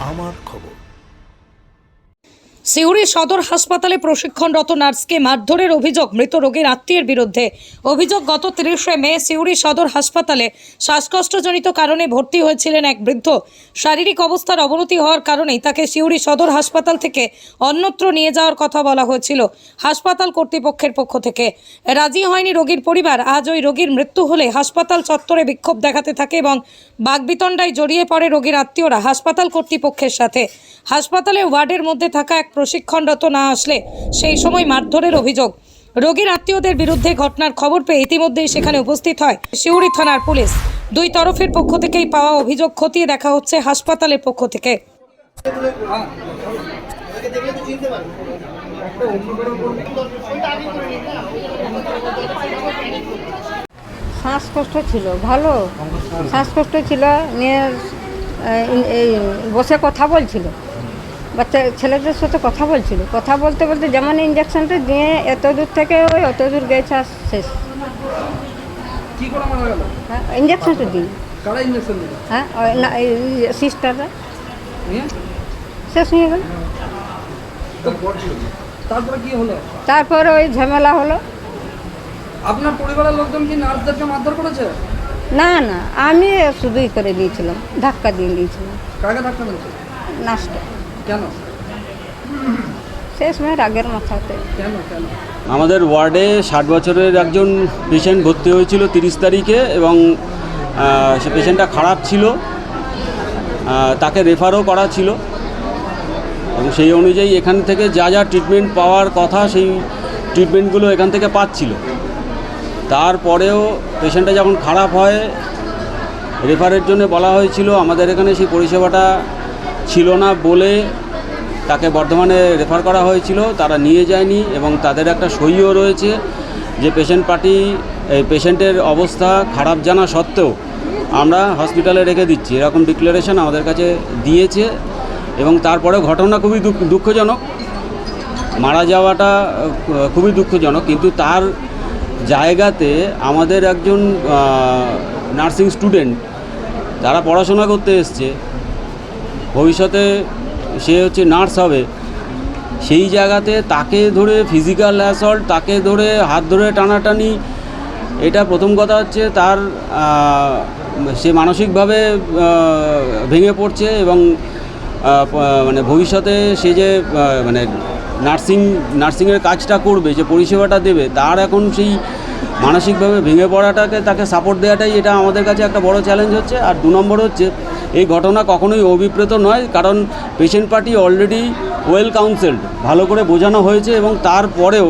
আমার খবর। সিউড়ি সদর হাসপাতালে প্রশিক্ষণরত নার্সকে মারধরের অভিযোগ মৃত রোগীর আত্মীয়ের বিরুদ্ধে। অভিযোগ, গত তিরিশে মে সিউড়ি সদর হাসপাতালে শ্বাসকষ্টজনিত কারণে ভর্তি হয়েছিলেন এক বৃদ্ধ। শারীরিক অবস্থার অবনতি হওয়ার কারণেই তাকে সিউড়ি সদর হাসপাতাল থেকে অন্যত্র নিয়ে যাওয়ার কথা বলা হয়েছিল হাসপাতাল কর্তৃপক্ষের পক্ষ থেকে। রাজি হয়নি রোগীর পরিবার। আজ ওই রোগীর মৃত্যু হলে হাসপাতাল চত্বরে বিক্ষোভ দেখাতে থাকে এবং বাগবিতণ্ডায় জড়িয়ে পড়ে রোগীর আত্মীয়রা হাসপাতাল কর্তৃপক্ষের সাথে। হাসপাতালে ওয়ার্ডের মধ্যে থাকা এক প্রশিক্ষণরত না আসলে সেই সময় মারধরের অভিযোগ। রোগীর আত্মীয়দের বিরুদ্ধে ঘটনার খবর পেয়ে ইতিমধ্যেই সেখানে উপস্থিত হয় শিউড়ি থানার পুলিশ। দুই তরফের পক্ষ থেকেই পাওয়া অভিযোগ খতিয়ে দেখা হচ্ছে হাসপাতালের পক্ষ থেকে। শ্বাসকষ্ট ছিল, ভালো। শ্বাসকষ্ট ছিল, নিয়ে বসে কথা বলছিল। বাচ্চা ছেলেদের সাথে কথা বলছিল। কথা বলতে বলতে যেমন ইঞ্জেকশনটা দিয়ে এত দূর থেকে ওই অত দূর গেছে আর শেষ। হ্যাঁ ইঞ্জেকশনটা দিই হ্যাঁ ওই না সিস্টাররা শেষ হয়ে গেল। তারপরে কি হলো? তারপরে ওই ঝামেলা হলো। আপনার পরিবারের লোকজন কি নার্সদেরকে মারধর করেছে? না না আমি শুধুই করে দিয়েছিলাম ধাক্কা দিয়ে দিয়েছিলাম। কাকে ধাক্কা মেরেছে নাচটা কেন? শেষ মেয়ের আগের মাথাতে। কেন কেন? আমাদের ওয়ার্ডে ষাট বছরের একজন পেশেন্ট ভর্তি হয়েছিল তিরিশ তারিখে এবং সে পেশেন্টটা খারাপ ছিল। তাকে রেফারও করা ছিল। এবং সেই অনুযায়ী এখান থেকে যা যা ট্রিটমেন্ট পাওয়ার কথা সেই ট্রিটমেন্টগুলো এখান থেকে পাচ্ছিল। তারপরেও পেশেন্টটা যখন খারাপ হয় রেফারের জন্য বলা হয়েছিল আমাদের এখানে সেই পরিষেবাটা ছিল না বলে তাকে বর্ধমানে রেফার করা হয়েছিল, তারা নিয়ে যায়নি এবং তাদের একটা সইও রয়েছে যে পেশেন্ট পার্টি পেশেন্টের অবস্থা খারাপ জানা সত্ত্বেও আমরা হসপিটালে রেখে দিচ্ছি। এরকম ডিক্লারেশন আমাদের কাছে দিয়েছে এবং তারপরে ঘটনা খুবই দুঃখ- দুঃখজনক। মারা যাওয়াটা খুবই দুঃখজনক কিন্তু তার জায়গাতে আমাদের একজন নার্সিং স্টুডেন্ট তারা পড়াশোনা করতে এসছে। ভবিষ্যতে সে হচ্ছে নার্স হবে। সেই জায়গাতে তাকে ধরে ফিজিক্যাল অ্যাসল্ট তাকে ধরে হাত ধরে টানাটানি, এটা প্রথম কথা হচ্ছে তার সে মানসিকভাবে ভেঙে পড়ছে এবং মানে ভবিষ্যতে সে যে মানে নার্সিং, নার্সিংয়ের কাজটা করবে, যে পরিষেবাটা দেবে, তার এখন সেই মানসিকভাবে ভেঙে পড়াটাকে, তাকে সাপোর্ট দেওয়াটাই এটা আমাদের কাছে একটা বড় চ্যালেঞ্জ হচ্ছে। আর দু নম্বর হচ্ছে, এই ঘটনা কখনোই অভিপ্রেত নয়, কারণ patient party already well counselled ভালো করে বোঝানো হয়েছে এবং তারপরেও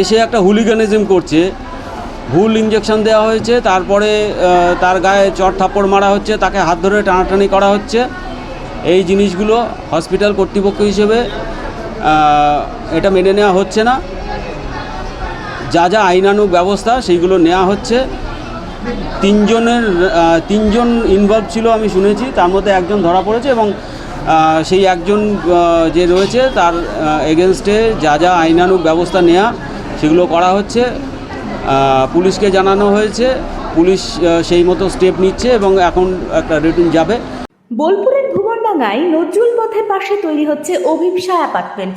এসে একটা হুলিগানিজম করছে। ভুল ইঞ্জেকশন দেওয়া হয়েছে, তারপরে তার গায়ে চট থাপ্পড় মারা হচ্ছে, তাকে হাত ধরে টানাটানি করা হচ্ছে। এই জিনিসগুলো হসপিটাল কর্তৃপক্ষ হিসেবে এটা মেনে নেওয়া হচ্ছে না। যা যা আইনানুগ ব্যবস্থা সেইগুলো নেওয়া হচ্ছে। তিনজনের তিনজন ইনভলভ ছিল আমি শুনেছি, তার মধ্যে একজন ধরা পড়েছে এবং সেই একজন যে রয়েছে তার এগেনস্টে যা যা আইনানুগ ব্যবস্থা নেওয়া সেগুলো করা হচ্ছে। পুলিশকে জানানো হয়েছে, পুলিশ সেই মতো স্টেপ নিচ্ছে এবং এখন একটা রিটিন যাবে। বোলপুরের ভুবনডাঙ্গায় নজরুল পথের পাশে তৈরি হচ্ছে অভিপসা অ্যাপার্টমেন্ট।